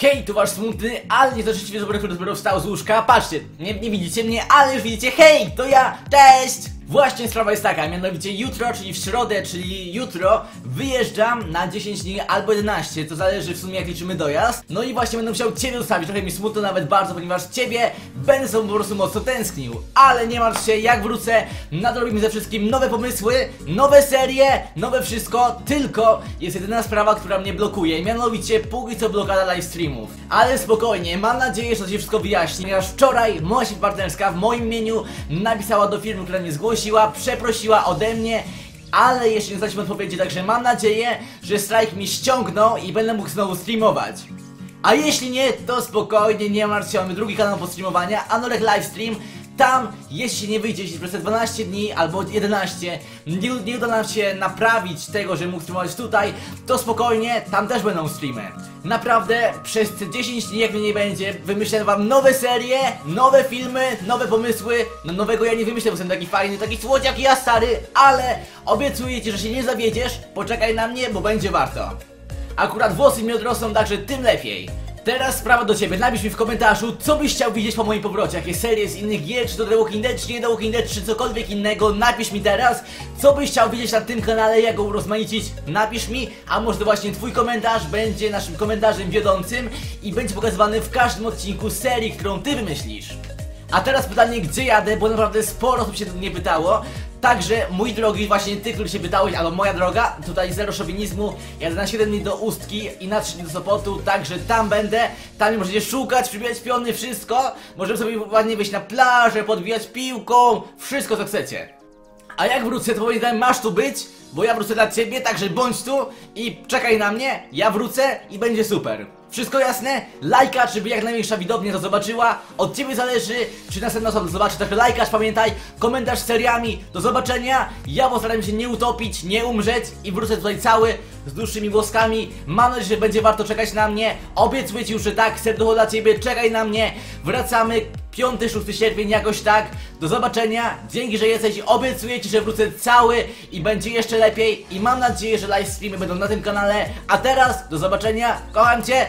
Hej, tu wasz smutny, ale nie szczęśliwy zobacz, który dopiero wstał z łóżka. Patrzcie, nie, nie widzicie mnie, ale już widzicie. Hej, to ja, cześć! Właśnie sprawa jest taka, mianowicie jutro, czyli w środę, czyli jutro wyjeżdżam na 10 dni albo 11, to zależy w sumie jak liczymy dojazd. No i właśnie będę musiał Ciebie zostawić, trochę mi smutno nawet bardzo, ponieważ Ciebie będę sobie po prostu mocno tęsknił. Ale nie martw się, jak wrócę, nadrobimy ze wszystkim nowe pomysły, nowe serie, nowe wszystko, tylko jest jedyna sprawa, która mnie blokuje, mianowicie póki co blokada live streamów. Ale spokojnie, mam nadzieję, że to się wszystko wyjaśni, ponieważ wczoraj moja partnerska w moim imieniu napisała do firmy, która mnie zgłosiła, przeprosiła ode mnie ale jeszcze nie znaliśmy odpowiedzi, także mam nadzieję, że strajk mi ściągną i będę mógł znowu streamować. A jeśli nie, to spokojnie, nie martw się, mamy drugi kanał podstreamowania, Anorek Livestream. Tam, jeśli nie wyjdzie, przez te 12 dni albo 11 nie, nie uda nam się naprawić tego, że mógł streamować tutaj, to spokojnie, tam też będą streamy. Naprawdę, przez te 10 dni, jak mnie nie będzie, wymyślę wam nowe serie, nowe filmy, nowe pomysły. No nowego ja nie wymyślę, bo jestem taki fajny, taki słodziak ja stary, ale obiecuję ci, że się nie zawiedziesz, poczekaj na mnie, bo będzie warto. Akurat włosy mi odrosną, także tym lepiej. Teraz sprawa do ciebie, napisz mi w komentarzu, co byś chciał widzieć po moim powrocie, jakie serie z innych gier, czy to The Walking Dead, czy nie The Walking Dead, czy cokolwiek innego, napisz mi teraz, co byś chciał widzieć na tym kanale, jak go urozmaicić, napisz mi, a może to właśnie twój komentarz będzie naszym komentarzem wiodącym i będzie pokazywany w każdym odcinku serii, którą ty wymyślisz. A teraz pytanie, gdzie jadę, bo naprawdę sporo osób się mnie pytało. Także, mój drogi, właśnie ty, który się pytałeś, albo moja droga, tutaj zero szowinizmu, jadę na 7 dni do Ustki i na 3 dni do Sopotu, także tam będę, tam możecie szukać, przybijać piony, wszystko. Możemy sobie ładnie wyjść na plażę, podbijać piłką, wszystko co chcecie. A jak wrócę, to powiedziałem, masz tu być, bo ja wrócę dla ciebie, także bądź tu i czekaj na mnie, ja wrócę i będzie super. Wszystko jasne? Lajka, żeby jak największa widownia to zobaczyła. Od ciebie zależy, czy następna osoba zobaczy. Także lajkasz, pamiętaj, komentarz z seriami. Do zobaczenia. Ja postaram się nie utopić, nie umrzeć i wrócę tutaj cały z dłuższymi włoskami. Mam nadzieję, że będzie warto czekać na mnie. Obiecuję ci już, że tak, serducho dla ciebie, czekaj na mnie. Wracamy 5-6 sierpień jakoś tak. Do zobaczenia. Dzięki, że jesteś. Obiecuję ci, że wrócę cały i będzie jeszcze lepiej. I mam nadzieję, że live streamy będą na tym kanale. A teraz do zobaczenia. Kocham cię.